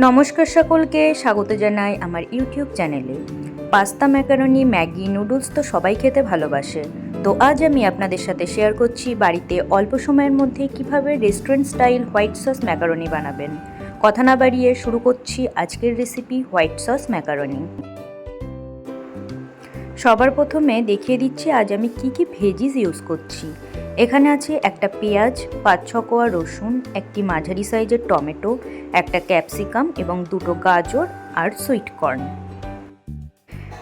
নমস্কার সকলকে, স্বাগত জানাই আমার ইউটিউব চ্যানেলে। পাস্তা ম্যাকারনি, ম্যাগি, নুডলস তো সবাই খেতে ভালোবাসে। তো আজ আমি আপনাদের সাথে শেয়ার করছি বাড়িতে অল্প সময়ের মধ্যে কীভাবে restaurant style white sauce macaroni বানাবেন। কথা না বাড়িয়ে শুরু করছি আজকের রেসিপি হোয়াইট সস ম্যাকারনি। সবার প্রথমে দেখিয়ে দিচ্ছি আজ আমি কি কি ভেজিস ইউজ করছি। এখানে আছে একটা পেঁয়াজ, পাঁচ ছ কোয়া রসুন, একটি মাঝারি সাইজের টমেটো, একটা ক্যাপসিকাম এবং দুটো গাজর আর সুইট কর্ন।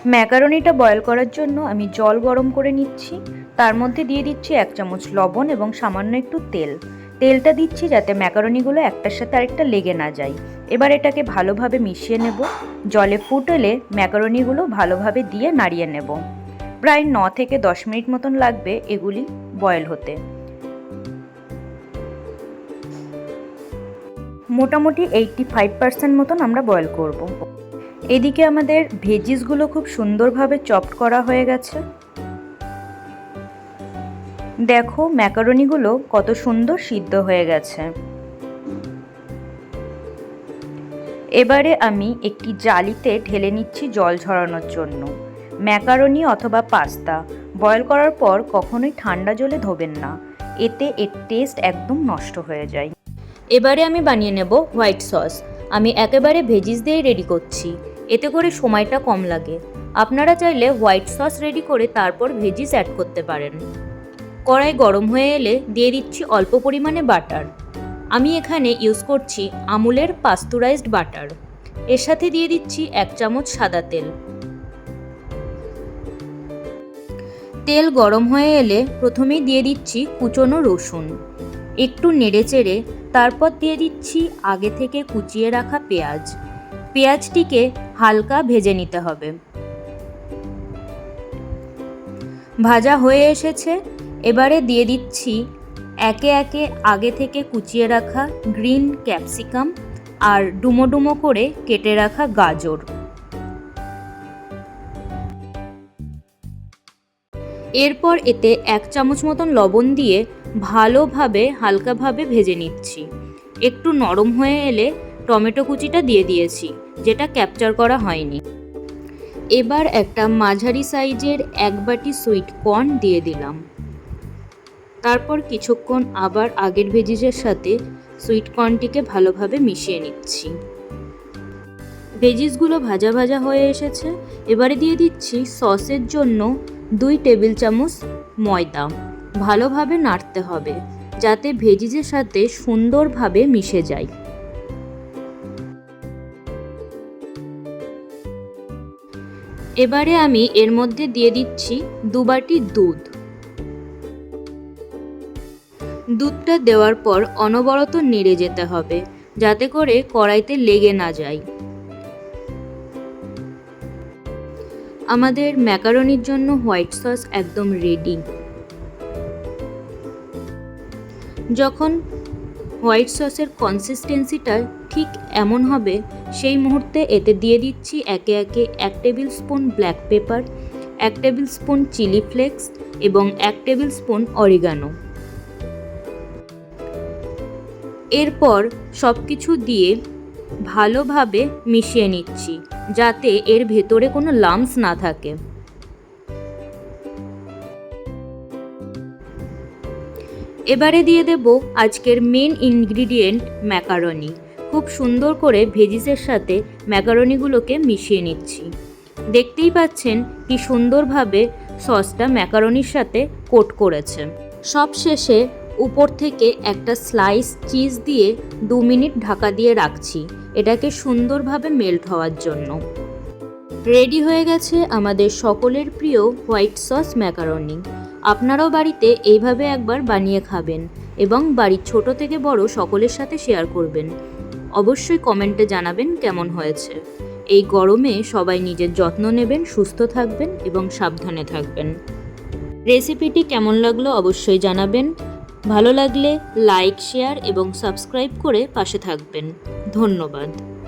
ম্যাকারনিটা বয়েল করার জন্য আমি জল গরম করে নিচ্ছি। তার মধ্যে দিয়ে দিচ্ছি এক চামচ লবণ এবং সামান্য একটু তেল। তেলটা দিচ্ছি যাতে ম্যাকারনিগুলো একটার সাথে আরেকটা লেগে না যায়। এবার এটাকে ভালোভাবে মিশিয়ে নেব। জলে ফুটলে ম্যাকারনিগুলো ভালোভাবে দিয়ে নাড়িয়ে নেব। প্রায় ন থেকে দশ মিনিট মতন লাগবে এগুলি বয়েল হতে। মোটামুটি এইটটি ফাইভ পার্সেন্ট মতন আমরা বয়েল করব। এদিকে আমাদের ভেজিসগুলো খুব সুন্দরভাবে চপড করা হয়ে গেছে। দেখো ম্যাকারনিগুলো কত সুন্দর সিদ্ধ হয়ে গেছে। এবারে আমি একটি জালিতে ঢেলে নিচ্ছি জল ঝরানোর জন্য। ম্যাকারনি অথবা পাস্তা বয়েল করার পর কখনোই ঠান্ডা জলে ধোবেন না। এতে এর টেস্ট একদম নষ্ট হয়ে যায়। এবারে আমি বানিয়ে নেব হোয়াইট সস। আমি একেবারে ভেজিস দিয়েই রেডি করছি। এতে করে সময়টা কম লাগে। আপনারা চাইলে হোয়াইট সস রেডি করে তারপর ভেজিস অ্যাড করতে পারেন। কড়াই গরম হয়ে এলে দিয়ে দিচ্ছি অল্প পরিমাণে বাটার। আমি এখানে ইউজ করছি আমুলের পাস্তুরাইজড বাটার। এর সাথে দিয়ে দিচ্ছি এক চামচ সাদা তেল। তেল গরম হয়ে এলে প্রথমেই দিয়ে দিচ্ছি কুচনো রসুন। একটু নেড়ে চেড়ে তারপর দিয়ে দিচ্ছি আগে থেকে কুচিয়ে রাখা পেঁয়াজ। পেঁয়াজটিকে হালকা ভেজে নিতে হবে। ভাজা হয়ে এসেছে। এবারে দিয়ে দিচ্ছি একে একে আগে থেকে কুচিয়ে রাখা গ্রিন ক্যাপসিকাম আর ডুমো ডুমো করে কেটে রাখা গাজর। এরপর এতে এক চামচ মতন লবণ দিয়ে ভালোভাবে, হালকাভাবে ভেজে নিচ্ছি। একটু নরম হয়ে এলে টমেটো কুচিটা দিয়ে দিয়েছি, যেটা ক্যাপচার করা হয়নি। এবার একটা মাঝারি সাইজের এক বাটি সুইট কর্ন দিয়ে দিলাম। তারপর কিছুক্ষণ আবার আগের ভেজিসের সাথে সুইট কর্নটিকে ভালোভাবে মিশিয়ে নিচ্ছি। ভেজিসগুলো ভাজা ভাজা হয়ে এসেছে। এবারে দিয়ে দিচ্ছি সসের জন্য দুই টেবিল চামচ ময়দা। ভালোভাবে নাড়তে হবে, যাতে ভেজিজের সাথে সুন্দরভাবে মিশে যায়। এবারে আমি এর মধ্যে দিয়ে দিচ্ছি দু বাটি দুধ। দুধটা দেওয়ার পর অনবরত নেড়ে যেতে হবে, যাতে করে কড়াইতে লেগে না যায়। আমাদের ম্যাকারনির জন্য হোয়াইট সস একদম রেডি যখন হোয়াইট সসের কনসিস্টেন্সিটা ঠিক এমন হবে, সেই মুহূর্তে এতে দিয়ে দিচ্ছি একে একে এক টেবিল স্পুন ব্ল্যাক পেপার এক টেবিল স্পুন চিলি ফ্লেক্স এবং এক টেবিল স্পুন অরিগানো এরপর সব কিছু দিয়ে ভালোভাবে মিশিয়ে নিচ্ছি, যাতে এর ভেতরে কোনো লামস না থাকে। এবারে দিয়ে দেব আজকের মেন ইনগ্রিডিয়েন্ট ম্যাকারনি খুব সুন্দর করে ভেজিসের সাথে ম্যাকারনিগুলোকে মিশিয়ে নিচ্ছি। দেখতেই পাচ্ছেন কি সুন্দরভাবে সসটা ম্যাকারনির সাথে কোট করেছে। সব শেষে উপর থেকে একটা স্লাইস চিজ দিয়ে দু মিনিট ঢাকা দিয়ে রাখছি। এটাকে সুন্দরভাবে মেল্ট হওয়ার জন্য। রেডি হয়ে গেছে আমাদের সকলের প্রিয় হোয়াইট সস ম্যাকারনি আপনারাও বাড়িতে এইভাবে একবার বানিয়ে খাবেন এবং বাড়ির ছোট থেকে বড় সকলের সাথে শেয়ার করবেন। অবশ্যই কমেন্টে জানাবেন কেমন হয়েছে। এই গরমে সবাই নিজের যত্ন নেবেন, সুস্থ থাকবেন এবং সাবধানে থাকবেন। রেসিপিটি কেমন লাগল অবশ্যই জানাবেন। ভালো লাগলে লাইক শেয়ার এবং সাবস্ক্রাইব করে পাশে থাকবেন। ধন্যবাদ।